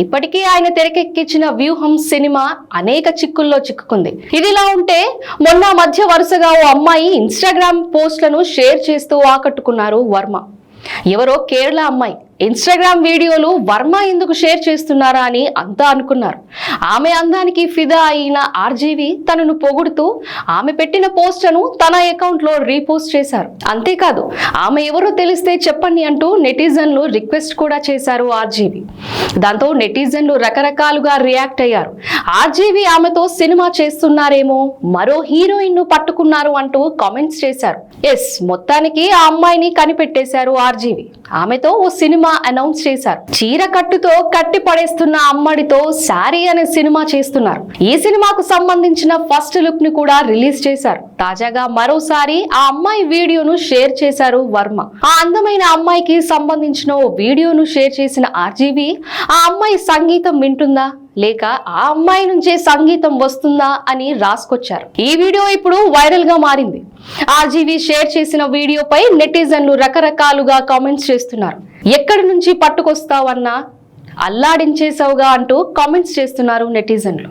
ఇప్పటికీ ఆయన తెరకెక్కించిన వ్యూహం సినిమా అనేక చిక్కుల్లో చిక్కుకుంది. ఇదిలా ఉంటే మొన్న మధ్య వరుసగా ఓ అమ్మాయి ఇన్స్టాగ్రామ్ పోస్ట్లను షేర్ చేస్తూ ఆకట్టుకున్నారు వర్మ. ఎవరో కేరళ అమ్మాయి. ఇన్స్టాగ్రామ్ వీడియోలు వర్మ ఎందుకు షేర్ చేస్తున్నారా అని అంతా అనుకున్నారు. ఆమె అందానికి ఫిదా అయిన ఆర్జీవి తనను పొగుడుతూ ఆమె పెట్టిన పోస్టును తన అకౌంట్లో రీపోస్ట్ చేశారు. అంతేకాదు ఆమె ఎవరో తెలిస్తే చెప్పండి అంటూ నెటిజన్లు రిక్వెస్ట్ కూడా చేశారు ఆర్జీవి. దాంతో నెటిజన్లు రకరకాలుగా రియాక్ట్ అయ్యారు. ఆర్జీవి ఆమెతో సినిమా చేస్తున్నారేమో మరో హీరోయిన్ను పట్టుకున్నారు అంటూ కామెంట్స్ చేశారు. ఎస్ మొత్తానికి ఆ అమ్మాయిని కనిపెట్టేశారు ఆర్జీవి. ఆమెతో ఓ సినిమా అనౌన్స్ చేశారు. చీర కట్టుతో కట్టి పడేస్తున్న అమ్మడితో శారీ అనే సినిమా చేస్తున్నారు. ఈ సినిమాకు సంబంధించిన ఫస్ట్ లుక్ని కూడా రిలీజ్ చేశారు. తాజాగా మరోసారి ఆ అమ్మాయి వీడియోను షేర్ చేశారు వర్మ. ఆ అందమైన అమ్మాయికి సంబంధించిన ఓ వీడియోను షేర్ చేసిన ఆర్జీవి ఆ అమ్మాయి సంగీతం వింటుందా? లేక ఆ అమ్మాయి నుంచే సంగీతం వస్తుందా? అని రాసుకొచ్చారు. ఈ వీడియో ఇప్పుడు వైరల్గా మారింది. ఆర్జీవి షేర్ చేసిన వీడియోపై నెటిజన్లు రకరకాలుగా కామెంట్స్ చేస్తున్నారు. ఎక్కడి నుంచి పట్టుకొస్తావన్నా? అల్లాడించేశావుగా అంటూ కామెంట్స్ చేస్తున్నారు నెటిజన్లు.